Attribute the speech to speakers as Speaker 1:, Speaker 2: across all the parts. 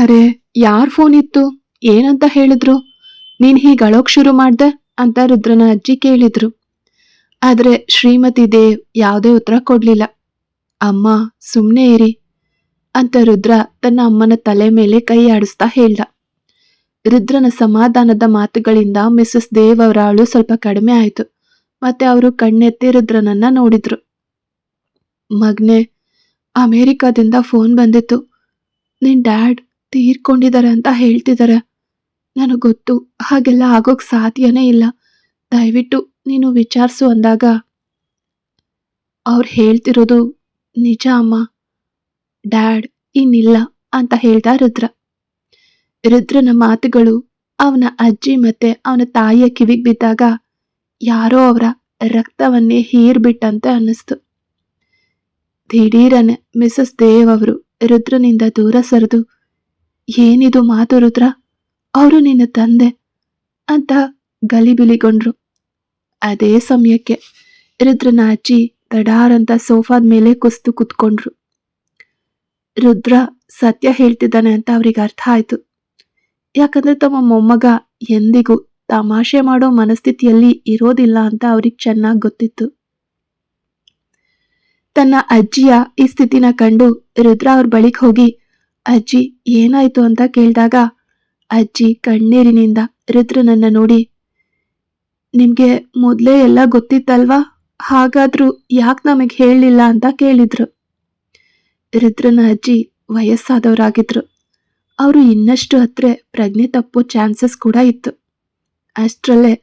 Speaker 1: ಅರೆ, ಯಾರ್ ಫೋನ್ ಇತ್ತು? ಏನಂತ ಹೇಳಿದ್ರು? ನೀನ್ ಹೀಗೆ ಅಳೋಕ್ ಶುರು ಮಾಡ್ದೆ ಅಂತ ರುದ್ರನ ಅಜ್ಜಿ ಕೇಳಿದ್ರು. ಆದ್ರೆ ಶ್ರೀಮತಿ ದೇವ್ ಯಾವುದೇ ಉತ್ತರ ಕೊಡ್ಲಿಲ್ಲ. ಅಮ್ಮ ಸುಮ್ಮನೆ ಇರಿ ಅಂತ ರುದ್ರ ತನ್ನ ಅಮ್ಮನ ತಲೆ ಮೇಲೆ ಕೈ ಆಡಿಸ್ತಾ ಹೇಳ್ದ. ರುದ್ರನ ಸಮಾಧಾನದ ಮಾತುಗಳಿಂದ ಮಿಸಸ್ ದೇವ್ ಅವರ ಅಳು ಸ್ವಲ್ಪ ಕಡಿಮೆ ಆಯ್ತು. ಮತ್ತೆ ಅವರು ಕಣ್ಣೆತ್ತಿ ರುದ್ರನನ್ನ ನೋಡಿದ್ರು. ಮಗ್ನೆ, ಅಮೇರಿಕಾದಿಂದ ಫೋನ್ ಬಂದಿತ್ತು. ನಿನ್ ಡ್ಯಾಡ್ ತೀರ್ಕೊಂಡಿದ್ದಾರೆ ಅಂತ ಹೇಳ್ತಿದ್ದಾರೆ. ನನಗೆ ಗೊತ್ತು, ಹಾಗೆಲ್ಲ ಆಗೋಕ್ ಸಾಧ್ಯನೇ ಇಲ್ಲ. ದಯವಿಟ್ಟು ನೀನು ವಿಚಾರಿಸು ಅಂದಾಗ, ಅವ್ರು ಹೇಳ್ತಿರೋದು ನಿಜ ಅಮ್ಮ. ಡ್ಯಾಡ್ ಇನ್ನಿಲ್ಲ ಅಂತ ಹೇಳ್ದ ರುದ್ರ. ರುದ್ರನ ಮಾತುಗಳು ಅವನ ಅಜ್ಜಿ ಮತ್ತೆ ಅವನ ತಾಯಿಯ ಕಿವಿಗೆ ಬಿದ್ದಾಗ ಯಾರೋ ಅವರ ರಕ್ತವನ್ನೇ ಹೀರ್ಬಿಟ್ಟಂತೆ ಅನ್ನಿಸ್ತು. ದಿಢೀರನೆ ಮಿಸಸ್ ದೇವ್ ಅವರು ರುದ್ರನಿಂದ ದೂರ ಸರಿದು ಏನಿದು ಮಾತು ರುದ್ರ? ಅವರು ನಿನ್ನ ತಂದೆ ಅಂತ ಗಲಿಬಿಲಿಗೊಂಡ್ರು. ಅದೇ ಸಮಯಕ್ಕೆ ರುದ್ರನ ಅಜ್ಜಿ ದಡಾರಂತ ಸೋಫಾದ ಮೇಲೆ ಕುಸ್ತು ಕುತ್ಕೊಂಡ್ರು. ರುದ್ರ ಸತ್ಯ ಹೇಳ್ತಿದ್ದಾನೆ ಅಂತ ಅವ್ರಿಗೆ ಅರ್ಥ ಆಯ್ತು. ಯಾಕಂದ್ರೆ ತಮ್ಮ ಮೊಮ್ಮಗ ಎಂದಿಗೂ ತಮಾಷೆ ಮಾಡೋ ಮನಸ್ಥಿತಿಯಲ್ಲಿ ಇರೋದಿಲ್ಲ ಅಂತ ಅವ್ರಿಗೆ ಚೆನ್ನಾಗಿ ಗೊತ್ತಿತ್ತು. ತನ್ನ ಅಜ್ಜಿಯ ಈ ಸ್ಥಿತಿನ ಕಂಡು ರುದ್ರ ಅವ್ರ ಬಳಿಗೆ ಹೋಗಿ ಅಜ್ಜಿ, ಏನಾಯ್ತು ಅಂತ ಕೇಳಿದಾಗ, ಅಜ್ಜಿ ಕಣ್ಣೀರಿನಿಂದ ರುದ್ರನನ್ನ ನೋಡಿ. ನಿಮ್ಗೆ ಮೊದಲೇ ಎಲ್ಲ ಗೊತ್ತಿತ್ತಲ್ವಾ? ಹಾಗಾದ್ರೂ ಯಾಕೆ ನಮಗೆ ಹೇಳಲಿಲ್ಲ ಅಂತ ಕೇಳಿದ್ರು. ರುದ್ರನ ಅಜ್ಜಿ ವಯಸ್ಸಾದವರಾಗಿದ್ರು. ಅವರು ಇನ್ನಷ್ಟು ಹತ್ರ ಪ್ರಜ್ಞೆ ತಪ್ಪೋ ಚಾನ್ಸಸ್ ಕೂಡ ಇತ್ತು. ಅಷ್ಟರಲ್ಲೇ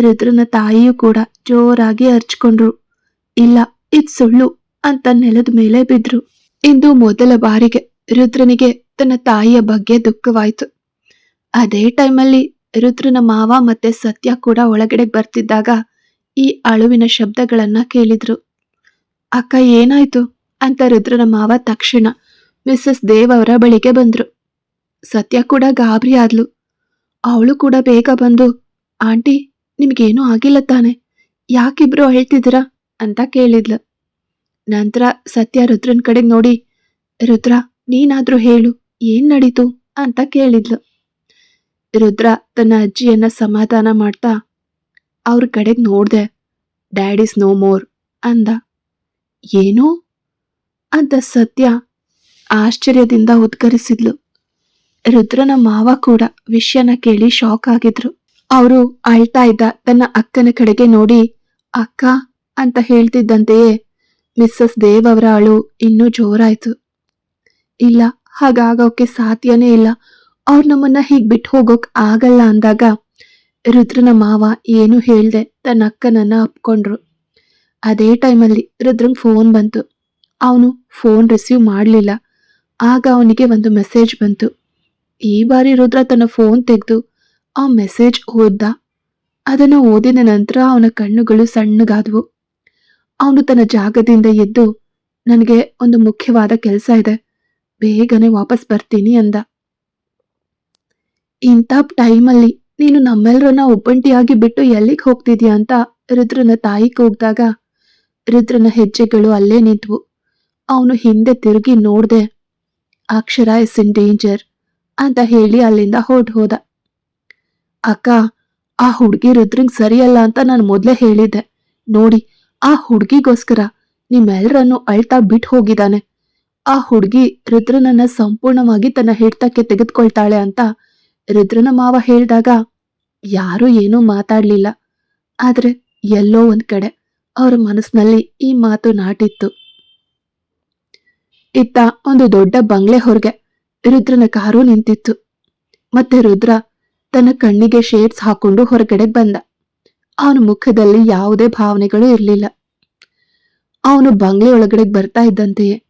Speaker 1: ರುದ್ರನ ತಾಯಿಯೂ ಕೂಡ ಜೋರಾಗಿ ಅರ್ಚ್ಕೊಂಡ್ರು. ಇಲ್ಲ, ಇದು ಸುಳ್ಳು ಅಂತ ನೆಲದ ಮೇಲೆ ಬಿದ್ರು. ಇಂದು ಮೊದಲ ಬಾರಿಗೆ ರುದ್ರನಿಗೆ ತನ್ನ ತಾಯಿಯ ಬಗ್ಗೆ ದುಃಖವಾಯಿತು. ಅದೇ ಟೈಮಲ್ಲಿ ರುದ್ರನ ಮಾವ ಮತ್ತೆ ಸತ್ಯ ಕೂಡ ಒಳಗಡೆ ಬರ್ತಿದ್ದಾಗ ಈ ಅಳುವಿನ ಶಬ್ದಗಳನ್ನ ಕೇಳಿದ್ರು. ಅಕ್ಕ, ಏನಾಯ್ತು? ಅಂತ ರುದ್ರನ ಮಾವ ತಕ್ಷಣ ಮಿಸ್ಸಸ್ ದೇವ್ ಅವರ ಬಳಿಗೆ ಬಂದ್ರು. ಸತ್ಯ ಕೂಡ ಗಾಬರಿ ಆದ್ಲು. ಅವಳು ಕೂಡ ಬೇಗ ಬಂದು, ಆಂಟಿ, ನಿಮ್ಗೇನೂ ಆಗಿಲ್ಲ ತಾನೆ. ಯಾಕಿಬ್ರು ಹೇಳ್ತಿದ್ರ ಅಂತ ಕೇಳಿದ್ಲು. ನಂತರ ಸತ್ಯ ರುದ್ರನ್ ಕಡೆಗ್ ನೋಡಿ, ರುದ್ರ ನೀನಾದ್ರೂ ಹೇಳು, ಏನ್ ನಡೀತು ಅಂತ ಕೇಳಿದ್ಲು. ರುದ್ರ ತನ್ನ ಅಜ್ಜಿಯನ್ನ ಸಮಾಧಾನ ಮಾಡ್ತಾ, ಅವ್ರ ಕಡೆಗ್ ನೋಡ್ದೆ ಡ್ಯಾಡ್ ಇಸ್ ನೋ ಮೋರ್ ಅಂದ. ಏನು? ಅಂತ ಸತ್ಯ ಆಶ್ಚರ್ಯದಿಂದ ಉದ್ಗರಿಸಿದ್ಲು. ರುದ್ರನ ಮಾವ ಕೂಡ ವಿಷಯನ ಕೇಳಿ ಶಾಕ್ ಆಗಿದ್ರು. ಅವರು ಅಳ್ತಾ ಇದ್ದ ತನ್ನ ಅಕ್ಕನ ಕಡೆಗೆ ನೋಡಿ, ಅಕ್ಕ ಅಂತ ಹೇಳ್ತಿದ್ದಂತೆಯೇ ಮಿಸ್ಸಸ್ ದೇವ್ ಅವರ ಅಳು ಇನ್ನೂ ಜೋರಾಯ್ತು. ಇಲ್ಲ, ಹಾಗಾಗೋಕೆ ಸಾಧ್ಯನೇ ಇಲ್ಲ. ಅವ್ರು ನಮ್ಮನ್ನ ಹೀಗ್ ಬಿಟ್ಟು ಹೋಗೋಕ್ ಆಗಲ್ಲ ಅಂದಾಗ ರುದ್ರನ ಮಾವ ಏನು ಹೇಳ್ದೆ ತನ್ನ ಅಕ್ಕನನ್ನ ಅಪ್ಕೊಂಡ್ರು. ಅದೇ ಟೈಮಲ್ಲಿ ರುದ್ರಂಗ್ ಫೋನ್ ಬಂತು. ಅವನು ಫೋನ್ ರಿಸೀವ್ ಮಾಡಲಿಲ್ಲ. ಆಗ ಅವನಿಗೆ ಒಂದು ಮೆಸೇಜ್ ಬಂತು. ಈ ಬಾರಿ ರುದ್ರ ತನ್ನ ಫೋನ್ ತೆಗೆದು ಆ ಮೆಸೇಜ್ ಓದ್ದ. ಅದನ್ನ ಓದಿದ ನಂತರ ಅವನ ಕಣ್ಣುಗಳು ಸಣ್ಣಗಾದವು. ಅವನು ತನ್ನ ಜಾಗದಿಂದ ಎದ್ದು, ನನಗೆ ಒಂದು ಮುಖ್ಯವಾದ ಕೆಲಸ ಇದೆ. ಬೇಗನೆ ವಾಪಸ್ ಬರ್ತೀನಿ ಅಂದ. ಇಂಥ ಟೈಮಲ್ಲಿ ನೀನು ನಮ್ಮೆಲ್ಲರನ್ನ ಒಬ್ಬಂಟಿಯಾಗಿ ಬಿಟ್ಟು ಎಲ್ಲಿಗೆ ಹೋಗ್ತಿದ್ಯಾ ಅಂತ ರುದ್ರನ ತಾಯಿ ಕೂಗ್ದಾಗ ರುದ್ರನ ಹೆಜ್ಜೆಗಳು ಅಲ್ಲೇ ನಿಂತ್ವು. ಅವನು ಹಿಂದೆ ತಿರುಗಿ ನೋಡ್ದೆ, ಅಕ್ಷರ ಇಸ್ ಇನ್ ಡೇಂಜರ್ ಅಂತ ಹೇಳಿ ಅಲ್ಲಿಂದ ಹೊರಟು ಹೋದ. ಅಕ್ಕ, ಆ ಹುಡುಗಿ ರುದ್ರಂಗ್ ಸರಿಯಲ್ಲ ಅಂತ ನಾನು ಮೊದ್ಲೇ ಹೇಳಿದ್ದೆ. ನೋಡಿ, ಆ ಹುಡುಗಿಗೋಸ್ಕರ ನಿಮ್ಮೆಲ್ಲರನ್ನು ಅಳ್ತಾ ಬಿಟ್ಟು ಹೋಗಿದ್ದಾನೆ. ಆ ಹುಡುಗಿ ರುದ್ರನನ್ನ ಸಂಪೂರ್ಣವಾಗಿ ತನ್ನ ಹಿಡ್ತಕ್ಕೆ ತೆಗೆದುಕೊಳ್ತಾಳೆ ಅಂತ ರುದ್ರನ ಮಾವ ಹೇಳಿದಾಗ ಯಾರೂ ಏನೂ ಮಾತಾಡ್ಲಿಲ್ಲ. ಆದ್ರೆ ಎಲ್ಲೋ ಒಂದ್ ಕಡೆ ಅವರ ಮನಸ್ಸಿನಲ್ಲಿ ಈ ಮಾತು ನಾಟಿತ್ತು. ಇತ್ತ ಒಂದು ದೊಡ್ಡ ಬಂಗ್ಲೆ ಹೊರಗೆ ರುದ್ರನ ಕಾರು ನಿಂತಿತ್ತು. ಮತ್ತೆ ರುದ್ರ ತನ್ನ ಕಣ್ಣಿಗೆ ಶೇಡ್ಸ್ ಹಾಕೊಂಡು ಹೊರಗಡೆ ಬಂದ. ಅವನ ಮುಖದಲ್ಲಿ ಯಾವುದೇ ಭಾವನೆಗಳು ಇರಲಿಲ್ಲ. ಅವನು ಬಂಗ್ಲೆ ಒಳಗಡೆ ಬರ್ತಾ ಇದ್ದಂತೆಯೇ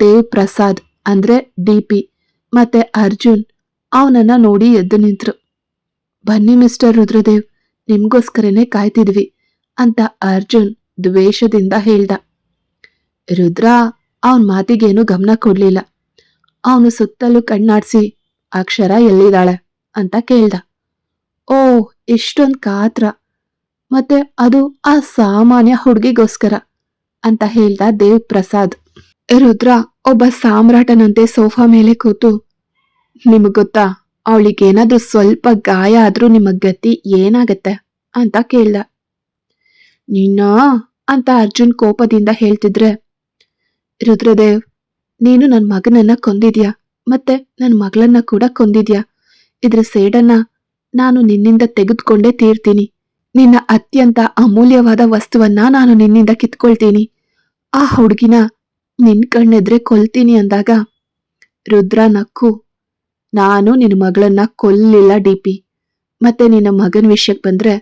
Speaker 1: ದೇವ್ ಪ್ರಸಾದ್ ಅಂದ್ರೆ ಡಿಪಿ ಮತ್ತೆ ಅರ್ಜುನ್ ಅವನನ್ನ ನೋಡಿ ಎದ್ದು ನಿಂತ್ರು. ಬನ್ನಿ ಮಿಸ್ಟರ್ ರುದ್ರದೇವ್, ನಿಮ್ಗೋಸ್ಕರನೇ ಕಾಯ್ತಿದ್ವಿ ಅಂತ ಅರ್ಜುನ್ ದ್ವೇಷದಿಂದ ಹೇಳ್ದ. ರುದ್ರ ಅವನ್ ಮಾತಿಗೇನು ಗಮನ ಕೊಡ್ಲಿಲ್ಲ. ಅವನು ಸುತ್ತಲೂ ಕಣ್ಣಾಡ್ಸಿ, ಅಕ್ಷರ ಎಲ್ಲಿದ್ದಾಳೆ? ಅಂತ ಕೇಳ್ದ. ಓ ಇಷ್ಟೊಂದು ಕಾತ್ರ. ಮತ್ತೆ ಅದು ಆ ಸಾಮಾನ್ಯ ಹುಡುಗಿಗೋಸ್ಕರ ಅಂತ ಹೇಳ್ದ ದೇವ್ ಪ್ರಸಾದ್ ರುದ್ರ ಒಬ್ಬ ಸಾಮ್ರಾಟನಂತೆ ಸೋಫಾ ಮೇಲೆ ಕೂತು, ನಿಮಗ್ ಗೊತ್ತಾ, ಅವಳಿಗೇನಾದ್ರೂ ಸ್ವಲ್ಪ ಗಾಯ ಆದ್ರೂ ನಿಮ್ಮ ಗತಿ ಏನಾಗತ್ತೆ? ಅಂತ ಕೇಳ್ದ. ನಿನ್ನ ಅಂತ ಅರ್ಜುನ್ ಕೋಪದಿಂದ ಹೇಳ್ತಿದ್ರೆ, ರುದ್ರದೇವ್, ನೀನು ನನ್ನ ಮಗನನ್ನ ಕೊಂದಿದ್ಯಾ? ಮತ್ತೆ ನನ್ನ ಮಗಳನ್ನ ಕೂಡ ಕೊಂದಿದ್ಯಾ? ಇದ್ರ ಸೇಡನ್ನ ನಾನು ನಿನ್ನಿಂದ ತೆಗೆದುಕೊಂಡೇ ತೀರ್ತೀನಿ. ನಿನ್ನ ಅತ್ಯಂತ ಅಮೂಲ್ಯವಾದ ವಸ್ತುವನ್ನ ನಾನು ನಿನ್ನಿಂದ ಕಿತ್ಕೊಳ್ತೀನಿ. ಆ ಹುಡುಗಿನ ನಿನ್ ಕಣ್ಣೆದ್ರೆ ಕೊಲ್ತೀನಿ ಅಂದಾಗ, ರುದ್ರ ನಕ್ಕು, ನಾನು ನಿನ್ನ ಮಗಳನ್ನ ಕೊಲ್ಲಿಲ್ಲ ಡಿ ಪಿ. ಮತ್ತೆ ನಿನ್ನ ಮಗನ ವಿಷಯಕ್ಕೆ ಬಂದ್ರೆ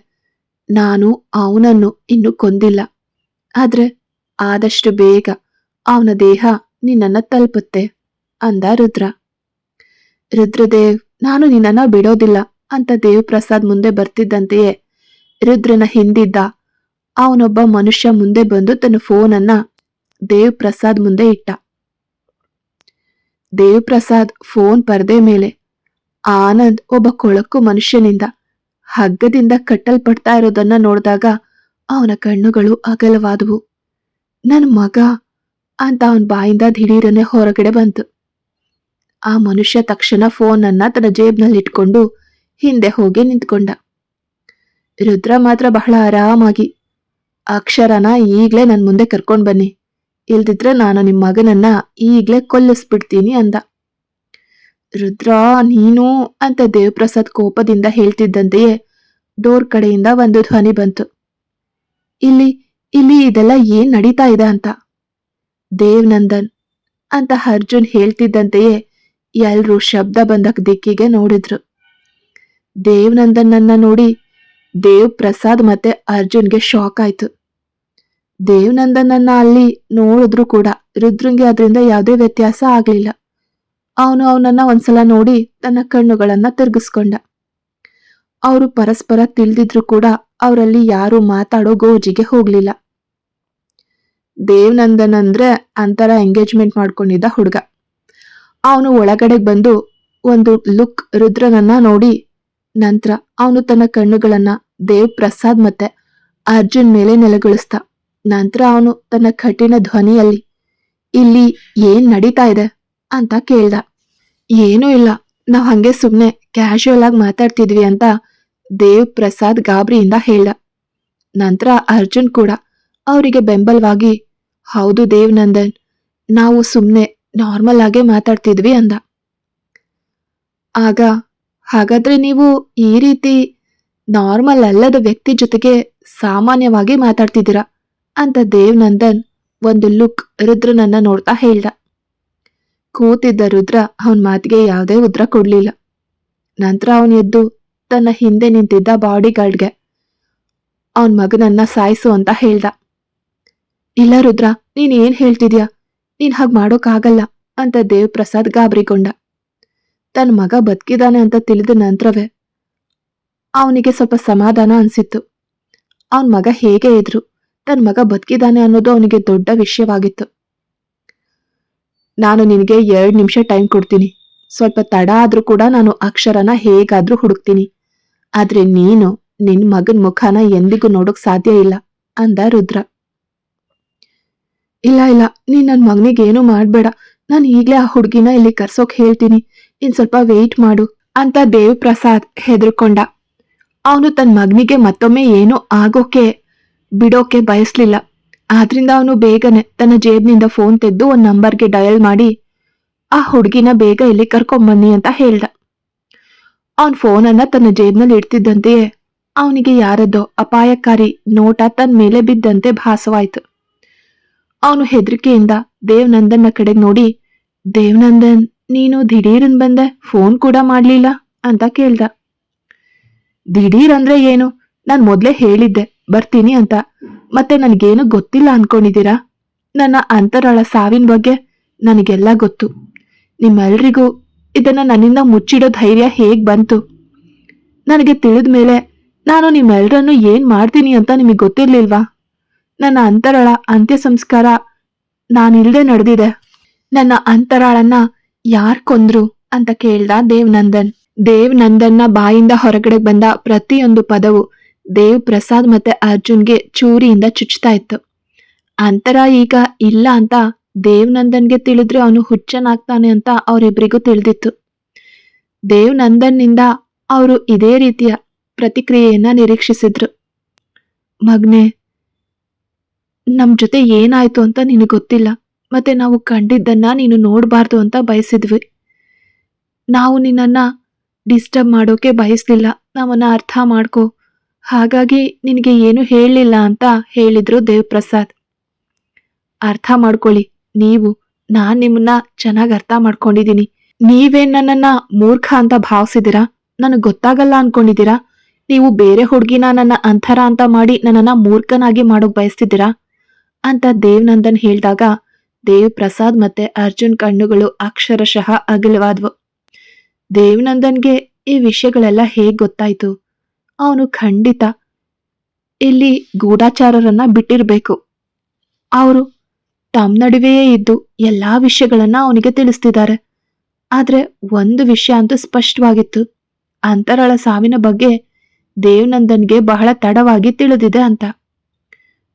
Speaker 1: ನಾನು ಅವನನ್ನು ಇನ್ನು ಕೊಂದಿಲ್ಲ. ಆದ್ರೆ ಆದಷ್ಟು ಬೇಗ ಅವನ ದೇಹ ನಿನ್ನನ್ನು ತಲುಪುತ್ತೆ, ಅಂದ ರುದ್ರ. ರುದ್ರದೇವ್, ನಾನು ನಿನ್ನನ್ನು ಬಿಡೋದಿಲ್ಲ ಅಂತ ದೇವ್ ಪ್ರಸಾದ್ ಮುಂದೆ ಬರ್ತಿದ್ದಂತೆಯೇ ರುದ್ರನ ಹಿಂದಿದ್ದ ಅವನೊಬ್ಬ ಮನುಷ್ಯ ಮುಂದೆ ಬಂದು ತನ್ನ ಫೋನನ್ನ ದೇವ್ ಪ್ರಸಾದ್ ಮುಂದೆ ಇಟ್ಟ. ದೇವ್ ಪ್ರಸಾದ್ ಫೋನ್ ಪರದೆ ಮೇಲೆ ಆನಂದ್ ಒಬ್ಬ ಕೊಳಕು ಮನುಷ್ಯನಿಂದ ಹಗ್ಗದಿಂದ ಕಟ್ಟಲ್ಪಡ್ತಾ ಇರೋದನ್ನ ನೋಡಿದಾಗ ಅವನ ಕಣ್ಣುಗಳು ಅಗಲವಾದವು. ನನ್ ಮಗ, ಅಂತ ಅವನ ಬಾಯಿಂದ ದಿಢೀರನೆ ಹೊರಗಡೆ ಬಂತು. ಆ ಮನುಷ್ಯ ತಕ್ಷಣ ಫೋನ್ ಅನ್ನ ತನ್ನ ಜೇಬ್ನಲ್ಲಿ ಇಟ್ಕೊಂಡು ಹಿಂದೆ ಹೋಗಿ ನಿಂತ್ಕೊಂಡ. ರುದ್ರ ಮಾತ್ರ ಬಹಳ ಆರಾಮಾಗಿ, ಅಕ್ಷರನ ಈಗ್ಲೇ ನನ್ ಮುಂದೆ ಕರ್ಕೊಂಡು ಬನ್ನಿ. ಇಲ್ದಿದ್ರೆ ನಾನು ನಿಮ್ಮ ಮಗನನ್ನ ಈಗ್ಲೇ ಕೊಲ್ಲಿಸ್ಬಿಡ್ತೀನಿ ಅಂದ. ರುದ್ರ, ನೀನು ಅಂತ ದೇವಪ್ರಸಾದ್ ಕೋಪದಿಂದ ಹೇಳ್ತಿದ್ದಂತೆಯೇ ಡೋರ್ ಕಡೆಯಿಂದ ಒಂದು ಧ್ವನಿ ಬಂತು. ಇಲ್ಲಿ ಇಲ್ಲಿ ಇದೆಲ್ಲ ಏನ್ ನಡೀತಾ ಇದೆ ಅಂತ? ದೇವ್ನಂದನ್ ಅಂತ ಅರ್ಜುನ್ ಹೇಳ್ತಿದ್ದಂತೆಯೇ ಎಲ್ರೂ ಶಬ್ದ ಬಂದ ದಿಕ್ಕಿಗೆ ನೋಡಿದ್ರು. ದೇವ್ನಂದನ್ನನ್ನ ನೋಡಿ ದೇವ್ ಪ್ರಸಾದ್ ಮತ್ತೆ ಅರ್ಜುನ್ಗೆ ಶಾಕ್ ಆಯ್ತು. ದೇವ್ನಂದನನ್ನ ಅಲ್ಲಿ ನೋಡಿದ್ರು ಕೂಡ ರುದ್ರಂಗೆ ಅದರಿಂದ ಯಾವುದೇ ವ್ಯತ್ಯಾಸ ಆಗ್ಲಿಲ್ಲ. ಅವನು ಅವನನ್ನ ಒಂದ್ಸಲ ನೋಡಿ ತನ್ನ ಕಣ್ಣುಗಳನ್ನ ತಿರುಗಿಸ್ಕೊಂಡ. ಅವರು ಪರಸ್ಪರ ತಿಳಿದಿದ್ರು ಕೂಡ ಅವರಲ್ಲಿ ಯಾರು ಮಾತಾಡೋ ಗೋಜಿಗೆ ಹೋಗ್ಲಿಲ್ಲ. ದೇವ್ನಂದನ್ ಅಂದ್ರೆ ಅಂತರ ಎಂಗೇಜ್ಮೆಂಟ್ ಮಾಡ್ಕೊಂಡಿದ್ದ ಹುಡುಗ. ಅವನು ಒಳಗಡೆ ಬಂದು ಒಂದು ಲುಕ್ ರುದ್ರನನ್ನ ನೋಡಿ, ನಂತರ ಅವನು ತನ್ನ ಕಣ್ಣುಗಳನ್ನ ದೇವ್ ಪ್ರಸಾದ್ ಮತ್ತೆ ಅರ್ಜುನ್ ಮೇಲೆ ನೆಲೆಗೊಳಿಸ್ದ. ನಂತರ ಅವನು ತನ್ನ ಕಠಿಣ ಧ್ವನಿಯಲ್ಲಿ, ಇಲ್ಲಿ ಏನ್ ನಡೀತಾ ಇದೆ? ಅಂತ ಕೇಳ್ದ. ಏನೂ ಇಲ್ಲ. ನಾವ್ ಹಂಗೆ ಸುಮ್ನೆ ಕ್ಯಾಶುವಲ್ ಆಗಿ ಮಾತಾಡ್ತಿದ್ವಿ ಅಂತ ದೇವ್ ಪ್ರಸಾದ್ ಗಾಬ್ರಿಯಿಂದ ಹೇಳ್ದ. ನಂತರ ಅರ್ಜುನ್ ಕೂಡ ಅವರಿಗೆ ಬೆಂಬಲವಾಗಿ, ಹೌದು ದೇವ್ ನಂದನ್ ನಾವು ಸುಮ್ನೆ ನಾರ್ಮಲ್ ಆಗೇ ಮಾತಾಡ್ತಿದ್ವಿ ಅಂದ. ಆಗ, ಹಾಗಾದ್ರೆ ನೀವು ಈ ರೀತಿ ನಾರ್ಮಲ್ ಅಲ್ಲದ ವ್ಯಕ್ತಿ ಜೊತೆಗೆ ಸಾಮಾನ್ಯವಾಗಿ ಮಾತಾಡ್ತಿದ್ದೀರಾ? ಅಂತ ದೇವ್ನಂದನ್ ಒಂದು ಲುಕ್ ರುದ್ರನನ್ನ ನೋಡ್ತಾ ಹೇಳ್ದ. ಕೂತಿದ್ದ ರುದ್ರ ಅವನ ಮಾತಿಗೆ ಯಾವುದೇ ಉದ್ರ ಕೊಡ್ಲಿಲ್ಲ. ನಂತರ ಅವನು ಎದ್ದು ತನ್ನ ಹಿಂದೆ ನಿಂತಿದ್ದ ಬಾಡಿಗಾರ್ಡ್ಗೆ ಅವನ ಮಗನನ್ನ ಸಾಯಿಸು ಅಂತ ಹೇಳ್ದ. ಇಲ್ಲ ರುದ್ರ, ನೀನ್ ಏನ್ ಹೇಳ್ತಿದ್ಯಾ? ನೀನ್ ಹಾಗೆ ಮಾಡೋಕ್ಕಾಗಲ್ಲ ಅಂತ ದೇವ್ ಪ್ರಸಾದ್ ಗಾಬರಿಗೊಂಡ. ತನ್ನ ಮಗ ಬದುಕಿದಾನೆ ಅಂತ ತಿಳಿದ ನಂತರವೇ ಅವನಿಗೆ ಸ್ವಲ್ಪ ಸಮಾಧಾನ ಅನ್ಸಿತ್ತು. ಅವನ ಮಗ ಹೇಗೆ ಇದ್ರು? ತನ್ನ ಮಗ ಬದುಕಿದ್ದಾನೆ ಅನ್ನೋದು ಅವನಿಗೆ ದೊಡ್ಡ ವಿಷಯವಾಗಿತ್ತು. ನಾನು ನಿನಗೆ ಎರಡು ನಿಮಿಷ ಟೈಮ್ ಕೊಡ್ತೀನಿ. ಸ್ವಲ್ಪ ತಡ ಆದ್ರೂ ಕೂಡ ನಾನು ಅಕ್ಷರನ ಹೇಗಾದ್ರೂ ಹುಡುಕ್ತೀನಿ. ಆದ್ರೆ ನೀನು ನಿನ್ ಮಗನ್ ಮುಖನ ಎಂದಿಗೂ ನೋಡೋಕ್ ಸಾಧ್ಯ ಇಲ್ಲ ಅಂದ ರುದ್ರ. ಇಲ್ಲ ಇಲ್ಲ, ನೀನ್ ನನ್ನ ಮಗನಿಗೆ ಏನು ಮಾಡ್ಬೇಡ. ನಾನು ಈಗ್ಲೇ ಆ ಹುಡುಗಿನ ಇಲ್ಲಿ ಕರ್ಸೋಕ್ ಹೇಳ್ತೀನಿ. ಇನ್ ಸ್ವಲ್ಪ ವೆಯ್ಟ್ ಮಾಡು ಅಂತ ದೇವ್ ಪ್ರಸಾದ್ ಹೆದರ್ಕೊಂಡ. ಅವನು ತನ್ನ ಮಗನಿಗೆ ಮತ್ತೊಮ್ಮೆ ಏನೂ ಆಗೋಕೆ ಬಿಡೋಕೆ ಬಯಸ್ಲಿಲ್ಲ. ಆದ್ರಿಂದ ಅವನು ಬೇಗನೆ ತನ್ನ ಜೇಬ್ನಿಂದ ಫೋನ್ ತೆಗೆದು ಒಂದು ನಂಬರ್ಗೆ ಡಯಲ್ ಮಾಡಿ, ಆ ಹುಡುಗಿನ ಬೇಗ ಇಲ್ಲಿ ಕರ್ಕೊಂಬನ್ನಿ ಅಂತ ಹೇಳ್ದ. ಅವನ್ ಫೋನನ್ನ ತನ್ನ ಜೇಬ್ನಲ್ಲಿ ಇಡ್ತಿದ್ದಂತೆಯೇ ಅವನಿಗೆ ಯಾರದ್ದೋ ಅಪಾಯಕಾರಿ ನೋಟ ತನ್ನ ಮೇಲೆ ಬಿದ್ದಂತೆ ಭಾಸವಾಯ್ತು. ಅವನು ಹೆದರಿಕೆಯಿಂದ ದೇವ್ನಂದನ್ನ ಕಡೆಗೆ ನೋಡಿ, ದೇವ್ನಂದನ್, ನೀನು ದಿಢೀರನ್ ಬಂದೆ ಫೋನ್ ಕೂಡ ಮಾಡ್ಲಿಲ್ಲ? ಅಂತ ಕೇಳ್ದ. ದಿಢೀರ್ ಅಂದ್ರೆ ಏನು? ನಾನು ಮೊದಲೇ ಹೇಳಿದ್ದೆ ಬರ್ತೀನಿ ಅಂತ. ಮತ್ತೆ ನನಗೇನು ಗೊತ್ತಿಲ್ಲ ಅನ್ಕೊಂಡಿದ್ದೀರಾ? ನನ್ನ ಅಂತರಾಳ ಸಾವಿನ ಬಗ್ಗೆ ನನಗೆಲ್ಲ ಗೊತ್ತು. ನಿಮ್ಮೆಲ್ರಿಗೂ ಇದನ್ನು ನನ್ನಿಂದ ಮುಚ್ಚಿಡೋ ಧೈರ್ಯ ಹೇಗೆ ಬಂತು? ನನಗೆ ತಿಳಿದ ಮೇಲೆ ನಾನು ನಿಮ್ಮೆಲ್ಲರನ್ನು ಏನು ಮಾಡ್ತೀನಿ ಅಂತ ನಿಮಗೆ ಗೊತ್ತಿರಲಿಲ್ವಾ? ನನ್ನ ಅಂತರಾಳ ಅಂತ್ಯ ಸಂಸ್ಕಾರ ನಾನಿಲ್ಲದೆ ನಡೆದಿದೆ. ನನ್ನ ಅಂತರಾಳನ್ನ ಯಾರು ಕೊಂದ್ರು ಅಂತ ಕೇಳ್ದ ದೇವ್ನಂದನ್. ದೇವ್ನಂದನ್ನ ಬಾಯಿಂದ ಹೊರಗಡೆ ಬಂದ ಪ್ರತಿಯೊಂದು ಪದವು ದೇವ್ ಪ್ರಸಾದ್ ಮತ್ತೆ ಅರ್ಜುನ್ಗೆ ಚೂರಿಯಿಂದ ಚುಚ್ತಾ ಇತ್ತು. ಅಂತರ ಈಗ ಇಲ್ಲ ಅಂತ ದೇವ್ನಂದನ್ಗೆ ತಿಳಿದ್ರೆ ಅವನು ಹುಚ್ಚನಾಗ್ತಾನೆ ಅಂತ ಅವರಿಬ್ಬರಿಗೂ ತಿಳಿದಿತ್ತು. ದೇವ್ ನಂದನ್ನಿಂದ ಅವರು ಇದೇ ರೀತಿಯ ಪ್ರತಿಕ್ರಿಯೆಯನ್ನ ನಿರೀಕ್ಷಿಸಿದ್ರು. ಮಗ್ನೆ, ನಮ್ ಜೊತೆ ಏನಾಯ್ತು ಅಂತ ನಿನಗೆ ಗೊತ್ತಿಲ್ಲ. ಮತ್ತೆ ನಾವು ಕಂಡಿದ್ದನ್ನ ನೀನು ನೋಡಬಾರ್ದು ಅಂತ ಬಯಸಿದ್ವಿ. ನಾವು ನಿನ್ನನ್ನ ಡಿಸ್ಟರ್ಬ್ ಮಾಡೋಕೆ ಬಯಸ್ಲಿಲ್ಲ. ನಮ್ಮನ್ನ ಅರ್ಥ ಮಾಡ್ಕೋ. ಹಾಗಾಗಿ ನಿನಗೆ ಏನು ಹೇಳಲಿಲ್ಲ ಅಂತ ಹೇಳಿದ್ರು ದೇವ್ಪ್ರಸಾದ್. ಅರ್ಥ ಮಾಡ್ಕೊಳ್ಳಿ, ನೀವು, ನಾನು ನಿಮ್ಮನ್ನ ಚೆನ್ನಾಗಿ ಅರ್ಥ ಮಾಡ್ಕೊಂಡಿದ್ದೀನಿ. ನೀವೇನು ನನ್ನನ್ನ ಮೂರ್ಖ ಅಂತ ಭಾವಿಸಿದಿರಾ ನನಗೆ ಗೊತ್ತಾಗಲ್ಲ ಅನ್ಕೊಂಡಿದ್ದೀರಾ? ನೀವು ಬೇರೆ ಹುಡುಗಿನ ನನ್ನ ಅಂತರ ಅಂತ ಮಾಡಿ ನನ್ನನ್ನ ಮೂರ್ಖನಾಗಿ ಮಾಡೋಕ್ ಬಯಸ್ತಿದ್ದೀರಾ? ಅಂತ ದೇವ್ನಂದನ್ ಹೇಳಿದಾಗ ದೇವ್ ಪ್ರಸಾದ್ ಮತ್ತೆ ಅರ್ಜುನ್ ಕಣ್ಣುಗಳು ಅಕ್ಷರಶಃ ಅಗಲವಾದ್ವು. ದೇವ್ನಂದನ್ಗೆ ಈ ವಿಷಯಗಳೆಲ್ಲ ಹೇಗ್ ಗೊತ್ತಾಯ್ತು? ಅವನು ಖಂಡಿತ ಇಲ್ಲಿ ಗೂಢಾಚಾರರನ್ನ ಬಿಟ್ಟಿರಬೇಕು. ಅವರು ತಮ್ಮ ನಡುವೆಯೇ ಇದ್ದು ಎಲ್ಲಾ ವಿಷಯಗಳನ್ನ ಅವನಿಗೆ ತಿಳಿಸ್ತಿದ್ದಾರೆ. ಆದ್ರೆ ಒಂದು ವಿಷಯ ಅಂತೂ ಸ್ಪಷ್ಟವಾಗಿತ್ತು. ಅಂತರಾಳ ಸಾವಿನ ಬಗ್ಗೆ ದೇವನಂದನ್ಗೆ ಬಹಳ ತಡವಾಗಿ ತಿಳಿದಿದೆ ಅಂತ.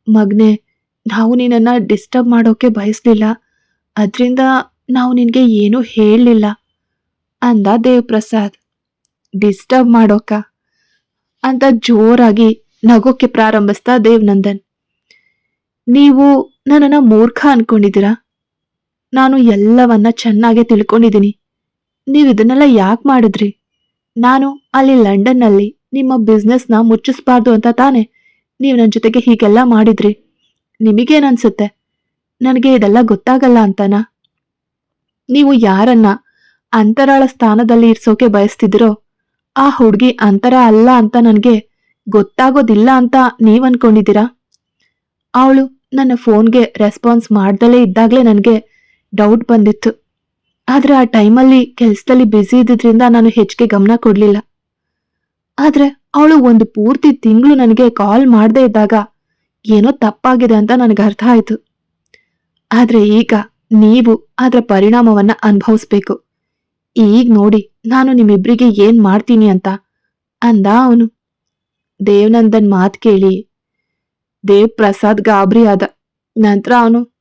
Speaker 1: ಮಗ್ನೆ, ನಾವು ನಿನ್ನನ್ನ ಡಿಸ್ಟರ್ಬ್ ಮಾಡೋಕೆ ಬಯಸ್ಲಿಲ್ಲ. ಅದರಿಂದ ನಾವು ನಿನಗೆ ಏನೂ ಹೇಳಲಿಲ್ಲ ಅಂದ ದೇವಪ್ರಸಾದ್. ಡಿಸ್ಟರ್ಬ್ ಮಾಡೋಕ. ಅಂತ ಜೋರಾಗಿ ನಗೋಕೆ ಪ್ರಾರಂಭಿಸ್ತಾ ದೇವ್ನಂದನ್. ನೀವು ನನ್ನನ್ನು ಮೂರ್ಖ ಅನ್ಕೊಂಡಿದ್ದೀರಾ? ನಾನು ಎಲ್ಲವನ್ನ ಚೆನ್ನಾಗೆ ತಿಳ್ಕೊಂಡಿದ್ದೀನಿ. ನೀವು ಇದನ್ನೆಲ್ಲ ಯಾಕೆ ಮಾಡಿದ್ರಿ? ನಾನು ಅಲ್ಲಿ ಲಂಡನ್ನಲ್ಲಿ ನಿಮ್ಮ ಬಿಸ್ನೆಸ್ನ ಮುಚ್ಚಿಸ್ಬಾರ್ದು ಅಂತ ತಾನೆ ನೀವು ನನ್ನ ಜೊತೆಗೆ ಹೀಗೆಲ್ಲ ಮಾಡಿದ್ರಿ. ನಿಮಗೇನನ್ಸುತ್ತೆ? ನನಗೆ ಇದೆಲ್ಲ ಗೊತ್ತಾಗಲ್ಲ ಅಂತನಾ? ನೀವು ಯಾರನ್ನ ಅಂತರಾಳ ಸ್ಥಾನದಲ್ಲಿ ಇರಿಸೋಕೆ ಬಯಸ್ತಿದ್ರೋ ಆ ಹುಡುಗಿ ಅಂತರ ಅಲ್ಲ ಅಂತ ನನಗೆ ಗೊತ್ತಾಗೋದಿಲ್ಲ ಅಂತ ನೀವ್ ಅನ್ಕೊಂಡಿದ್ದೀರಾ ಅವಳು ನನ್ನ ಫೋನ್ಗೆ ರೆಸ್ಪಾನ್ಸ್ ಮಾಡ್ದಲೇ ಇದ್ದಾಗಲೇ ನನಗೆ ಡೌಟ್ ಬಂದಿತ್ತು. ಆದ್ರೆ ಆ ಟೈಮಲ್ಲಿ ಕೆಲಸದಲ್ಲಿ ಬ್ಯುಸಿ ಇದ್ದಿದ್ರಿಂದ ನಾನು ಹೆಚ್ಚಿಗೆ ಗಮನ ಕೊಡಲಿಲ್ಲ. ಆದ್ರೆ ಅವಳು ಒಂದು ಪೂರ್ತಿ ತಿಂಗಳು ನನಗೆ ಕಾಲ್ ಮಾಡದೇ ಇದ್ದಾಗ ಏನೋ ತಪ್ಪಾಗಿದೆ ಅಂತ ನನಗೆ ಅರ್ಥ ಆಯ್ತು. ಆದ್ರೆ ಈಗ ನೀವು ಅದರ ಪರಿಣಾಮವನ್ನ ಅನುಭವಿಸ್ಬೇಕು. ಈಗ ನೋಡಿ ನಾನು ನಿಮ್ಮಿಬ್ರಿಗೆ ಏನ್ ಮಾಡ್ತೀನಿ ಅಂತ? ಅಂದ ಅವನು. ದೇವ್ನಂದನ್ ಮಾತು ಕೇಳಿ. ದೇವ್ ಪ್ರಸಾದ್ ಗಾಬರಿ ಆದ. ನಂತರ ಅವನು.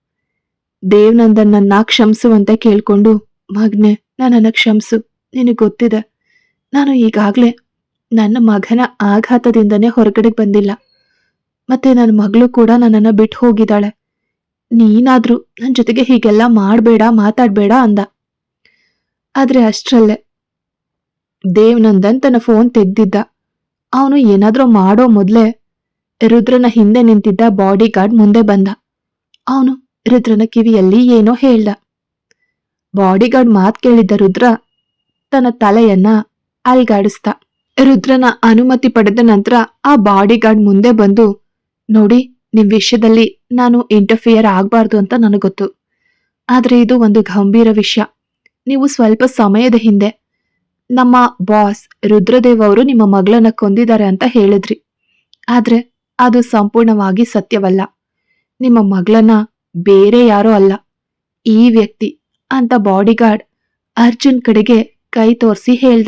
Speaker 1: ದೇವ್ನಂದನ್ನ ಕ್ಷಮಿಸು ಅಂತ ಕೇಳ್ಕೊಂಡು, ಮಗ್ನೆ, ನನ್ನನ್ನು ಕ್ಷಮಿಸು. ನಿನಗೆ ಗೊತ್ತಿದೆ. ನಾನು ಈಗಾಗ್ಲೇ ನನ್ನ ಮಗನ ಆಘಾತದಿಂದನೇ ಹೊರಗಡೆ ಬಂದಿಲ್ಲ. ಮತ್ತೆ ನನ್ನ ಮಗಳು ಕೂಡ ನನ್ನನ್ನ ಬಿಟ್ಟು ಹೋಗಿದ್ದಾಳೆ. ನೀನಾದ್ರೂ ನನ್ನ ಜೊತೆಗೆ ಹೀಗೆಲ್ಲ ಮಾಡಬೇಡ, ಮಾತಾಡಬೇಡ ಅಂದ. ಆದರೆ ಅಷ್ಟ್ರಲ್ಲೇ ದೇವ್ನಂದನ್ ತನ್ನ ಫೋನ್ ತೆಗ್ದಿದ್ದ. ಅವನು ಏನಾದ್ರೂ ಮಾಡೋ ಮೊದ್ಲೇ ರುದ್ರನ ಹಿಂದೆ ನಿಂತಿದ್ದ ಬಾಡಿ ಗಾರ್ಡ್ ಮುಂದೆ ಬಂದ. ಅವನು ರುದ್ರನ ಕಿವಿಯಲ್ಲಿ ಏನೋ ಹೇಳ್ದ. ಬಾಡಿಗಾರ್ಡ್ ಮಾತ್ ಕೇಳಿದ್ದ ರುದ್ರ ತನ್ನ ತಲೆಯನ್ನ ಅಲ್ಗಾಡಿಸ್ದ. ರುದ್ರನ ಅನುಮತಿ ಪಡೆದ ನಂತರ ಆ ಬಾಡಿಗಾರ್ಡ್ ಮುಂದೆ ಬಂದು, ನೋಡಿ, ನಿಮ್ ವಿಷಯದಲ್ಲಿ ನಾನು ಇಂಟರ್ಫಿಯರ್ ಆಗ್ಬಾರ್ದು ಅಂತ ನನಗೊತ್ತು. ಗೊತ್ತು ಆದ್ರೆ ಇದು ಒಂದು ಗಂಭೀರ ವಿಷಯ. ನೀವು ಸ್ವಲ್ಪ ಸಮಯದ ಹಿಂದೆ ನಮ್ಮ ಬಾಸ್ ರುದ್ರದೇವ್ ಅವರು ನಿಮ್ಮ ಮಗಳನ್ನ ಕೊಂದಿದ್ದಾರೆ ಅಂತ ಹೇಳಿದ್ರಿ. ಆದ್ರೆ ಅದು ಸಂಪೂರ್ಣವಾಗಿ ಸತ್ಯವಲ್ಲ. ನಿಮ್ಮ ಮಗಳನ್ನ ಬೇರೆ ಯಾರೋ ಅಲ್ಲ. ಈ ವ್ಯಕ್ತಿ ಅಂತ ಬಾಡಿಗಾರ್ಡ್ ಅರ್ಜುನ್ ಕಡೆಗೆ ಕೈ ತೋರಿಸಿ ಹೇಳ್ದ.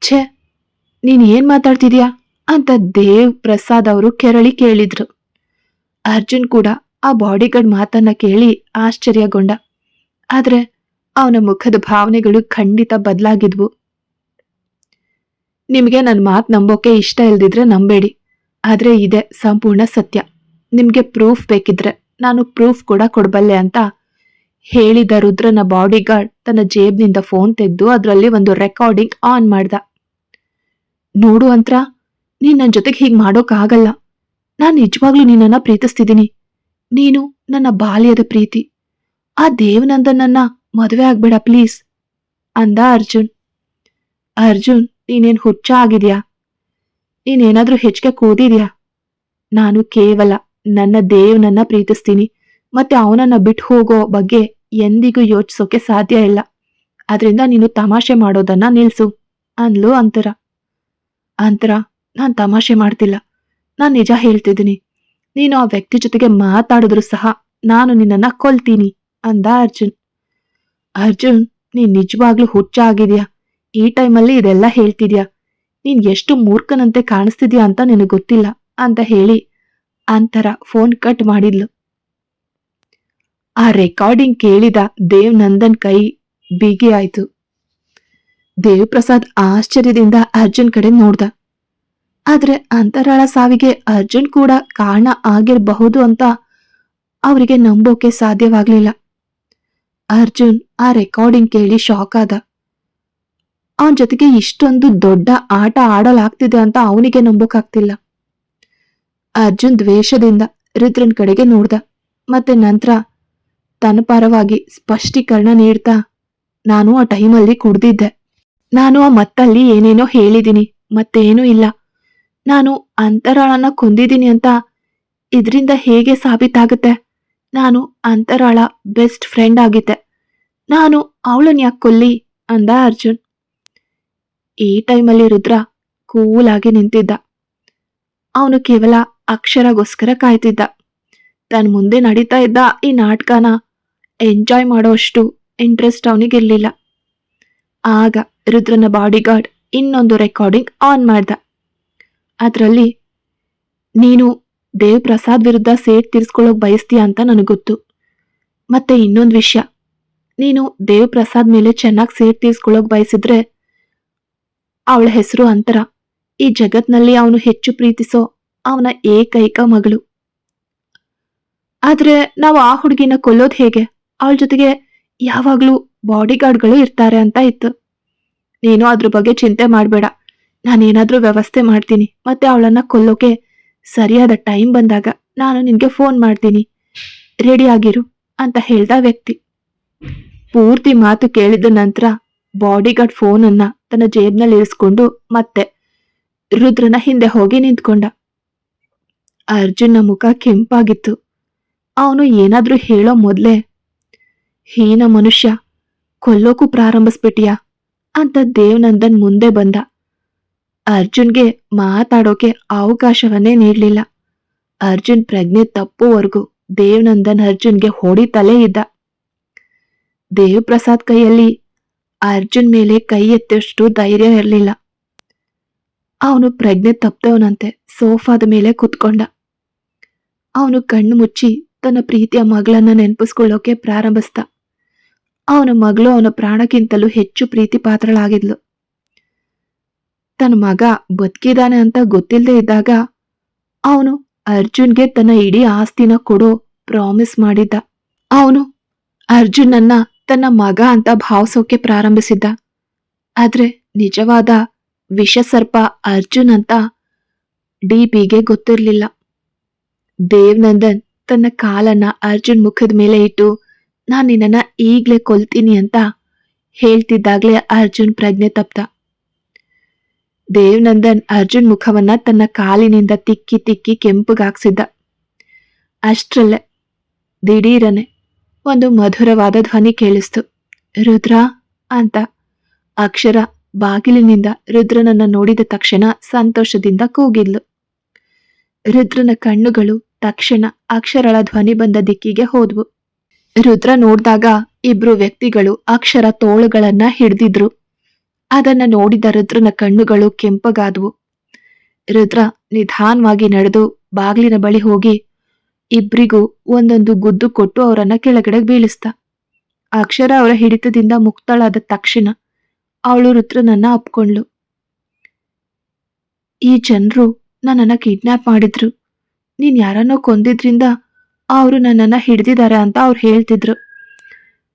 Speaker 1: ಛೆ, ನೀನ್ ಏನ್ ಮಾತಾಡ್ತಿದ್ಯಾ ಅಂತ ದೇವ್ ಪ್ರಸಾದ್ ಅವರು ಕೆರಳಿ ಕೇಳಿದ್ರು. ಅರ್ಜುನ್ ಕೂಡ ಆ ಬಾಡಿಗಾರ್ಡ್ ಮಾತನ್ನ ಕೇಳಿ ಆಶ್ಚರ್ಯಗೊಂಡ. ಆದ್ರೆ ಅವನ ಮುಖದ ಭಾವನೆಗಳು ಖಂಡಿತ ಬದಲಾಗಿದ್ವು. ನಿಮಗೆ ನನ್ನ ಮಾತು ನಂಬೋಕೆ ಇಷ್ಟ ಇಲ್ದಿದ್ರೆ ನಂಬೇಡಿ. ಆದರೆ ಇದೆ ಸಂಪೂರ್ಣ ಸತ್ಯ. ನಿಮಗೆ ಪ್ರೂಫ್ ಬೇಕಿದ್ರೆ ನಾನು ಪ್ರೂಫ್ ಕೂಡ ಕೊಡಬಲ್ಲೆ ಅಂತ ಹೇಳಿದ ರುದ್ರನ ಬಾಡಿಗಾರ್ಡ್ ತನ್ನ ಜೇಬ್ನಿಂದ ಫೋನ್ ತೆಗೆದು ಅದರಲ್ಲಿ ಒಂದು ರೆಕಾರ್ಡಿಂಗ್ ಆನ್ ಮಾಡ್ದ. ನೋಡು ಅಂತ್ರ, ನೀನು ನನ್ನ ಜೊತೆಗೆ ಹೀಗೆ ಮಾಡೋಕ್ಕಾಗಲ್ಲ ನಾನು ನಿಜವಾಗ್ಲೂ ನಿನ್ನನ್ನು ಪ್ರೀತಿಸ್ತಿದ್ದೀನಿ ನೀನು ನನ್ನ ಬಾಲ್ಯದ ಪ್ರೀತಿ. ಆ ದೇವನಂದನನ್ನ ಮದುವೆ ಆಗ್ಬೇಡ ಪ್ಲೀಸ್ ಅಂದ ಅರ್ಜುನ್. ಅರ್ಜುನ್, ನೀನೇನು ಹುಚ್ಚ ಆಗಿದ್ಯಾ? ನೀನೇನಾದ್ರೂ ಹೆಚ್ಚಿಗೆ ಕೂದಿದ್ಯಾ? ನಾನು ಕೇವಲ ನನ್ನ ದೇವನನ್ನ ಪ್ರೀತಿಸ್ತೀನಿ, ಮತ್ತೆ ಅವನನ್ನ ಬಿಟ್ಟು ಹೋಗೋ ಬಗ್ಗೆ ಎಂದಿಗೂ ಯೋಚಿಸೋಕೆ ಸಾಧ್ಯ ಇಲ್ಲ. ಅದರಿಂದ ನೀನು ತಮಾಷೆ ಮಾಡೋದನ್ನ ನಿಲ್ಸು, ಅಂದ್ಲು ಅಂತರ. ಅಂತರ, ನಾನು ತಮಾಷೆ ಮಾಡ್ತಿಲ್ಲ. ನಾನು ನಿಜ ಹೇಳ್ತಿದ್ದೀನಿ. ನೀನು ಆ ವ್ಯಕ್ತಿ ಜೊತೆಗೆ ಮಾತಾಡಿದ್ರು ಸಹ ನಾನು ನಿನ್ನನ್ನ ಕೊಲ್ತೀನಿ, ಅಂದ ಅರ್ಜುನ್. ಅರ್ಜುನ್, ನೀನ್ ನಿಜವಾಗ್ಲೂ ಹುಚ್ಚ ಆಗಿದ್ಯಾ ಈ ಟೈಮಲ್ಲಿ ಇದೆಲ್ಲ ಹೇಳ್ತಿದ್ಯಾ? ನೀನ್ ಎಷ್ಟು ಮೂರ್ಖನಂತೆ ಕಾಣಿಸ್ತಿದ್ಯಾ ಅಂತ ನಿನಗೆ ಗೊತ್ತಿಲ್ಲ ಅಂತ ಹೇಳಿ ಅಂತರ ಫೋನ್ ಕಟ್ ಮಾಡಿದ್ಲು. ಆ ರೆಕಾರ್ಡಿಂಗ್ ಕೇಳಿದ ದೇವ್ ನಂದನ್ ಕೈ ಬಿಗಿ ಆಯ್ತು. ದೇವಿಪ್ರಸಾದ್ ಆಶ್ಚರ್ಯದಿಂದ ಅರ್ಜುನ್ ಕಡೆ ನೋಡ್ದ. ಆದ್ರೆ ಅಂತರಾಳ ಸಾವಿಗೆ ಅರ್ಜುನ್ ಕೂಡ ಕಾರಣ ಆಗಿರಬಹುದು ಅಂತ ಅವರಿಗೆ ನಂಬೋಕೆ ಸಾಧ್ಯವಾಗ್ಲಿಲ್ಲ. ಅರ್ಜುನ್ ಆ ರೆಕಾರ್ಡಿಂಗ್ ಕೇಳಿ ಶಾಕ್ ಆದ. ಅವನ ಜೊತೆಗೆ ಇಷ್ಟೊಂದು ದೊಡ್ಡ ಆಟ ಆಡಲಾಗ್ತಿದೆ ಅಂತ ಅವನಿಗೆ ನಂಬೋಕಾಗ್ತಿಲ್ಲ ಅರ್ಜುನ್ ದ್ವೇಷದಿಂದ ರುದ್ರನ್ ಕಡೆಗೆ ನೋಡ್ದ. ಮತ್ತೆ ನಂತರ ತನ್ನ ಪರವಾಗಿ ಸ್ಪಷ್ಟೀಕರಣ ನೀಡ್ತಾ, ನಾನು ಆ ಟೈಮಲ್ಲಿ ಕುಡ್ದಿದ್ದೆ. ನಾನು ಆ ಮತ್ತಲ್ಲಿ ಏನೇನೋ ಹೇಳಿದ್ದೀನಿ ಮತ್ತೇನೂ ಇಲ್ಲ. ನಾನು ಅಂತರಾಳನ ಕೊಂದಿದ್ದೀನಿ ಅಂತ ಇದರಿಂದ ಹೇಗೆ ಸಾಬೀತಾಗುತ್ತೆ? ನಾನು ಅಂತರಾಳ ಬೆಸ್ಟ್ ಫ್ರೆಂಡ್ ಆಗಿದ್ದೆ. ನಾನು ಅವಳನ್ನ ಯಾಕೆ ಕೊಲ್ಲಿ? ಅಂದ ಅರ್ಜುನ್. ಈ ಟೈಮಲ್ಲಿ ರುದ್ರ ಕೂಲಾಗಿ ನಿಂತಿದ್ದ. ಅವನು ಕೇವಲ ಅಕ್ಷರಗೋಸ್ಕರ ಕಾಯ್ತಿದ್ದ. ತನ್ನ ಮುಂದೆ ನಡೀತಾ ಇದ್ದ ಈ ನಾಟಕನ ಎಂಜಾಯ್ ಮಾಡೋಷ್ಟು ಇಂಟ್ರೆಸ್ಟ್ ಅವನಿಗಿರಲಿಲ್ಲ. ಆಗ ರುದ್ರನ ಬಾಡಿಗಾರ್ಡ್ ಇನ್ನೊಂದು ರೆಕಾರ್ಡಿಂಗ್ ಆನ್ ಮಾಡ್ದ. ಅದರಲ್ಲಿ, ನೀನು ದೇವ್ ಪ್ರಸಾದ್ ವಿರುದ್ಧ ಸೇಟ್ ತೀರಿಸ್ಕೊಳ್ಳೋಕೆ ಬಯಸ್ತೀಯ ಅಂತ ನನಗೆ ಗೊತ್ತು ಮತ್ತೆ ಇನ್ನೊಂದು ವಿಷಯ. ನೀನು ದೇವ್ ಪ್ರಸಾದ್ ಮೇಲೆ ಚೆನ್ನಾಗಿ ಸೇಟ್ ತೀರ್ಸ್ಕೊಳ್ಳೋಕ್ ಬಯಸಿದ್ರೆ ಅವಳ ಹೆಸರು ಅಂತರ. ಈ ಜಗತ್ನಲ್ಲಿ ಅವನು ಹೆಚ್ಚು ಪ್ರೀತಿಸೋ ಅವನ ಏಕೈಕ ಮಗಳು. ಆದ್ರೆ ನಾವು ಆ ಹುಡುಗಿನ ಕೊಲ್ಲೋದು ಹೇಗೆ? ಅವಳ ಜೊತೆಗೆ ಯಾವಾಗಲೂ ಬಾಡಿಗಾರ್ಡ್ಗಳು ಇರ್ತಾರೆ ಅಂತ ಇತ್ತು. ನೀನು ಅದ್ರ ಬಗ್ಗೆ ಚಿಂತೆ ಮಾಡಬೇಡ. ನಾನೇನಾದ್ರೂ ವ್ಯವಸ್ಥೆ ಮಾಡ್ತೀನಿ. ಮತ್ತೆ ಅವಳನ್ನ ಕೊಲ್ಲೋಕೆ ಸರಿಯಾದ ಟೈಮ್ ಬಂದಾಗ ನಾನು ನಿನ್ಗೆ ಫೋನ್ ಮಾಡ್ತೀನಿ. ರೆಡಿ ಆಗಿರು ಅಂತ ಹೇಳ್ದ ವ್ಯಕ್ತಿ. ಪೂರ್ತಿ ಮಾತು ಕೇಳಿದ ನಂತರ ಬಾಡಿಗಾರ್ಡ್ ಫೋನನ್ನ ತನ್ನ ಜೇಬ್ನಲ್ಲಿ ಇರಿಸ್ಕೊಂಡು ಮತ್ತೆ ರುದ್ರನ ಹಿಂದೆ ಹೋಗಿ ನಿಂತ್ಕೊಂಡ. ಅರ್ಜುನ್ನ ಮುಖ ಕೆಂಪಾಗಿತ್ತು. ಅವನು ಏನಾದ್ರೂ ಹೇಳೋ ಮೊದ್ಲೇ, ಹೀನ ಮನುಷ್ಯ, ಕೊಲ್ಲೋಕು ಪ್ರಾರಂಭಿಸ್ಬಿಟ್ಟಿಯಾ ಅಂತ ದೇವನಂದನ್ ಮುಂದೆ ಬಂದ. ಅರ್ಜುನ್ಗೆ ಮಾತಾಡೋಕೆ ಅವಕಾಶವನ್ನೇ ನೀಡಲಿಲ್ಲ. ಅರ್ಜುನ್ ಪ್ರಜ್ಞೆ ತಪ್ಪುವರೆಗೂ ದೇವನಂದನ್ ಅರ್ಜುನ್ಗೆ ಹೊಡಿತಲೇ ಇದ್ದ. ದೇವಪ್ರಸಾದ್ ಕೈಯಲ್ಲಿ ಅರ್ಜುನ್ ಮೇಲೆ ಕೈ ಎತ್ತಷ್ಟು ಧೈರ್ಯ ಇರಲಿಲ್ಲ. ಅವನು ಪ್ರಜ್ಞೆ ತಪ್ಪದವನಂತೆ ಸೋಫಾದ ಮೇಲೆ ಕುತ್ಕೊಂಡ. ಅವನು ಕಣ್ಣು ಮುಚ್ಚಿ ತನ್ನ ಪ್ರೀತಿಯ ಮಗಳನ್ನ ನೆನಪಿಸ್ಕೊಳ್ಳೋಕೆ ಪ್ರಾರಂಭಿಸ್ದ. ಅವನ ಮಗಳು ಅವನ ಪ್ರಾಣಕ್ಕಿಂತಲೂ ಹೆಚ್ಚು ಪ್ರೀತಿ ಪಾತ್ರಳಾಗಿದ್ಲು ತನ್ನ ಮಗ ಬದುಕಿದಾನೆ ಅಂತ ಗೊತ್ತಿಲ್ಲದೆ ಇದ್ದಾಗ ಅವನು ಅರ್ಜುನ್ಗೆ ತನ್ನ ಇಡೀ ಆಸ್ತಿನ ಕೊಡೋ ಪ್ರಾಮಿಸ್ ಮಾಡಿದ್ದ. ಅವನು ಅರ್ಜುನನ್ನ ತನ್ನ ಮಗ ಅಂತ ಭಾವಿಸೋಕೆ ಪ್ರಾರಂಭಿಸಿದ್ದ. ಆದ್ರೆ ನಿಜವಾದ ವಿಷಸರ್ಪ ಅರ್ಜುನ್ ಅಂತ ಡಿಪಿಗೆ ಗೊತ್ತಿರಲಿಲ್ಲ. ದೇವ್ನಂದನ್ ತನ್ನ ಕಾಲನ್ನ ಅರ್ಜುನ್ ಮುಖದ ಮೇಲೆ ಇಟ್ಟು, ನಾನು ನಿನ್ನನ್ನ ಈಗ್ಲೇ ಕೊಲ್ತೀನಿ ಅಂತ ಹೇಳ್ತಿದ್ದಾಗ್ಲೇ ಅರ್ಜುನ್ ಪ್ರಜ್ಞೆ ತಪ್ಪ ದೇವ್ನಂದನ್ ಅರ್ಜುನ್ ಮುಖವನ್ನ ತನ್ನ ಕಾಲಿನಿಂದ ತಿಕ್ಕಿ ತಿಕ್ಕಿ ಕೆಂಪುಗಾಕ್ಸಿದ್ದ ಅಷ್ಟರಲ್ಲೇ ದಿಢೀರನೆ ಒಂದು ಮಧುರವಾದ ಧ್ವನಿ ಕೇಳಿಸ್ತು. ರುದ್ರ ಅಂತ. ಅಕ್ಷರ ಬಾಗಿಲಿನಿಂದ ರುದ್ರನನ್ನ ನೋಡಿದ ತಕ್ಷಣ ಸಂತೋಷದಿಂದ ಕೂಗಿದ್ಲು. ರುದ್ರನ ಕಣ್ಣುಗಳು ತಕ್ಷಣ ಅಕ್ಷರಳ ಧ್ವನಿ ಬಂದ ದಿಕ್ಕಿಗೆ ಹೋದ್ವು. ರುದ್ರ ನೋಡಿದಾಗ ಇಬ್ರು ವ್ಯಕ್ತಿಗಳು ಅಕ್ಷರ ತೋಳುಗಳನ್ನ ಹಿಡ್ದಿದ್ರು. ಅದನ್ನ ನೋಡಿದ ರುದ್ರನ ಕಣ್ಣುಗಳು ಕೆಂಪಗಾದವು. ರುದ್ರ ನಿಧಾನವಾಗಿ ನಡೆದು ಬಾಗಿಲಿನ ಬಳಿ ಹೋಗಿ ಇಬ್ರಿಗೂ ಒಂದೊಂದು ಗುದ್ದು ಕೊಟ್ಟು ಅವರನ್ನ ಕೆಳಗಡೆ ಬೀಳಿಸ್ತ ಅಕ್ಷರ ಅವರ ಹಿಡಿತದಿಂದ ಮುಕ್ತಳಾದ ತಕ್ಷಣ ಅವಳು ರುದ್ರನನ್ನ ಅಪ್ಕೊಂಡ್ಳು. ಈ ಜನರು ನನ್ನನ್ನ ಕಿಡ್ನಾಪ್ ಮಾಡಿದ್ರು. ನೀನ್ ಯಾರನ್ನೋ ಕೊಂದಿದ್ರಿಂದ ಅವರು ನನ್ನನ್ನ ಹಿಡಿದಿದ್ದಾರೆ ಅಂತ ಅವ್ರು ಹೇಳ್ತಿದ್ರು.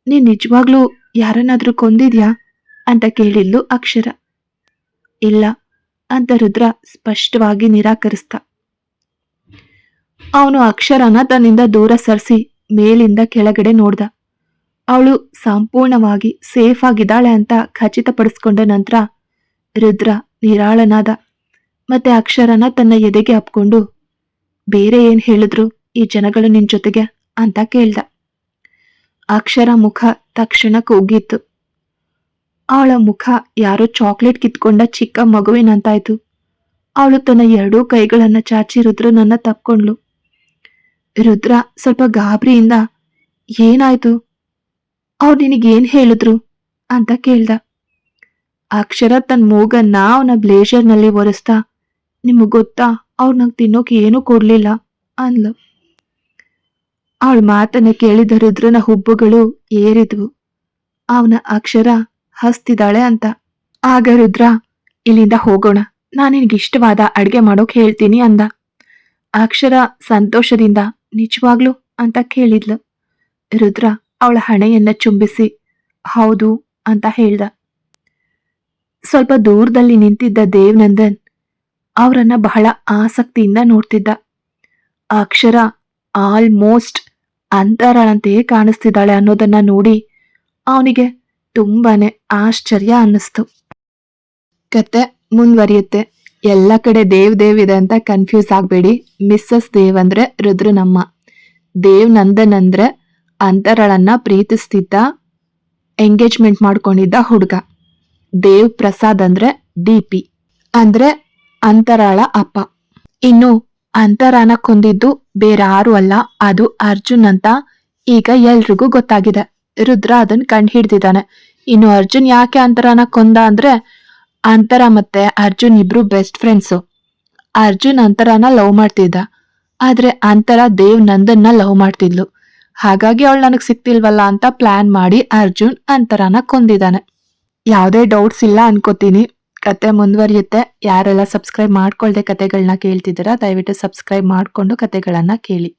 Speaker 1: ನೀನ್ ನಿಜವಾಗ್ಲೂ ಯಾರನ್ನಾದ್ರೂ ಕೊಂದಿದ್ಯಾ? ಅಂತ ಕೇಳಿದ್ಲು ಅಕ್ಷರ. ಇಲ್ಲ, ಅಂತ ರುದ್ರ ಸ್ಪಷ್ಟವಾಗಿ ನಿರಾಕರಿಸ್ತ. ಅವನು ಅಕ್ಷರನ ತನ್ನಿಂದ ದೂರ ಸರಿಸಿ ಮೇಲಿಂದ ಕೆಳಗಡೆ ನೋಡ್ದ. ಅವಳು ಸಂಪೂರ್ಣವಾಗಿ ಸೇಫ್ ಆಗಿದ್ದಾಳೆ ಅಂತ ಖಚಿತಪಡಿಸ್ಕೊಂಡ ನಂತರ ರುದ್ರ ನಿರಾಳನಾದ, ಮತ್ತೆ ಅಕ್ಷರನ ತನ್ನ ಎದೆಗೆ ಅಪ್ಕೊಂಡು, ಬೇರೆ ಏನ್ ಹೇಳಿದ್ರು ಈ ಜನಗಳು ನಿನ್ ಜೊತೆಗೆ ಅಂತ ಕೇಳ್ದ. ಅಕ್ಷರ ಮುಖ ತಕ್ಷಣ ಕೂಗಿತ್ತು. ಅವಳ ಮುಖ ಯಾರೋ ಚಾಕ್ಲೇಟ್ ಕಿತ್ಕೊಂಡ ಚಿಕ್ಕ ಮಗುವಿನಂತಾಯ್ತು. ಅವಳು ತನ್ನ ಎರಡೂ ಕೈಗಳನ್ನ ಚಾಚಿ ರುದ್ರನನ್ನ ತಪ್ಕೊಂಡ್ಲು ರುದ್ರ ಸ್ವಲ್ಪ ಗಾಬರಿಯಿಂದ, ಏನಾಯ್ತು? ಅವ್ರು ನಿನಗೇನ್ ಹೇಳಿದ್ರು? ಅಂತ ಕೇಳ್ದ. ಅಕ್ಷರ ತನ್ನ ಮೂಗನ್ನ ಅವನ ಬ್ಲೇಜರ್ನಲ್ಲಿ ಒರೆಸ್ತಾ ನಿಮಗ್ ಗೊತ್ತಾ, ಅವ್ರ ನಂಗೆ ತಿನ್ನೋಕೆ ಏನೂ ಕೊಡ್ಲಿಲ್ಲ ಅಂದ್ಲು. ಅವಳ ಮಾತನ್ನ ಕೇಳಿದ ರುದ್ರನ ಹುಬ್ಬುಗಳು ಏರಿದ್ವು. ಅವನ ಅಕ್ಷರ ಹಸ್ತಿದ್ದಾಳೆ ಅಂತ. ಆಗ ರುದ್ರ, ಇಲ್ಲಿಂದ ಹೋಗೋಣ. ನಾನು ನಿನಗೆ ಇಷ್ಟವಾದ ಅಡ್ಗೆ ಮಾಡೋಕ್ ಹೇಳ್ತೀನಿ ಅಂದ. ಅಕ್ಷರ ಸಂತೋಷದಿಂದ, ನಿಜವಾಗ್ಲು? ಅಂತ ಕೇಳಿದ್ಲು. ರುದ್ರ ಅವಳ ಹಣೆಯನ್ನ ಚುಂಬಿಸಿ, ಹೌದು ಅಂತ ಹೇಳ್ದ. ಸ್ವಲ್ಪ ದೂರದಲ್ಲಿ ನಿಂತಿದ್ದ ದೇವ್ನಂದನ್ ಅವರನ್ನ ಬಹಳ ಆಸಕ್ತಿಯಿಂದ ನೋಡ್ತಿದ್ದ. ಅಕ್ಷರ ಆಲ್ಮೋಸ್ಟ್ ಅಂತರಾಳಂತೆಯೇ ಕಾಣಿಸ್ತಿದ್ದಾಳೆ ಅನ್ನೋದನ್ನ ನೋಡಿ ಅವನಿಗೆ ತುಂಬಾನೇ ಆಶ್ಚರ್ಯ ಅನ್ನಿಸ್ತು. ಕತೆ ಮುಂದುವರಿಯುತ್ತೆ. ಎಲ್ಲ ಕಡೆ ದೇವ್ ದೇವ್ ಇದೆ ಅಂತ ಕನ್ಫ್ಯೂಸ್ ಆಗಬೇಡಿ. ಮಿಸ್ಸಸ್ ದೇವ್ ಅಂದ್ರೆ ರುದ್ರನಮ್ಮ. ದೇವ್ ನಂದನ್ ಅಂದ್ರೆ ಅಂತರಳನ್ನ ಪ್ರೀತಿಸ್ತಿದ್ದ, ಎಂಗೇಜ್ಮೆಂಟ್ ಮಾಡ್ಕೊಂಡಿದ್ದ ಹುಡುಗ. ದೇವ್ ಪ್ರಸಾದ್ ಅಂದ್ರೆ ಡಿ ಪಿ. ಅಂದ್ರೆ ಅಂತರಾಳ ಅಪ್ಪ. ಇನ್ನು ಅಂತರಾನ ಕೊಂದಿದ್ದು ಬೇರಾರು ಅಲ್ಲ, ಅದು ಅರ್ಜುನ್ ಅಂತ ಈಗ ಎಲ್ರಿಗೂ ಗೊತ್ತಾಗಿದೆ. ರುದ್ರ ಅದನ್ನ ಕಂಡು ಹಿಡ್ದಿದ್ದಾನೆ ಇನ್ನು ಅರ್ಜುನ್ ಯಾಕೆ ಅಂತರನ ಕೊಂದ ಅಂದ್ರೆ ಅಂತರ ಮತ್ತೆ ಅರ್ಜುನ್ ಇಬ್ರು ಬೆಸ್ಟ್ ಫ್ರೆಂಡ್ಸು ಅರ್ಜುನ್ ಅಂತರಾನ ಲವ್ ಮಾಡ್ತಿದ್ದ. ಆದ್ರೆ ಅಂತರ ದೇವ್ ನಂದನ್ನ ಲವ್ ಮಾಡ್ತಿದ್ಲು. ಹಾಗಾಗಿ ಅವಳು ನನಗೆ ಸಿಕ್ತಿಲ್ವಲ್ಲ ಅಂತ ಪ್ಲಾನ್ ಮಾಡಿ ಅರ್ಜುನ್ ಅಂತರನ ಕೊಂದಿದ್ದಾನೆ. ಯಾವುದೇ ಡೌಟ್ಸ್ ಇಲ್ಲ ಅನ್ಕೋತೀನಿ. ಕತೆ ಮುಂದುವರಿಯುತ್ತೆ. ಯಾರೆಲ್ಲ ಸಬ್ಸ್ಕ್ರೈಬ್ ಮಾಡ್ಕೊಳ್ದೆ ಕತೆಗಳನ್ನ ಕೇಳ್ತಿದ್ದೀರಾ, ದಯವಿಟ್ಟು ಸಬ್ಸ್ಕ್ರೈಬ್ ಮಾಡಿಕೊಂಡು ಕತೆಗಳನ್ನು ಕೇಳಿ.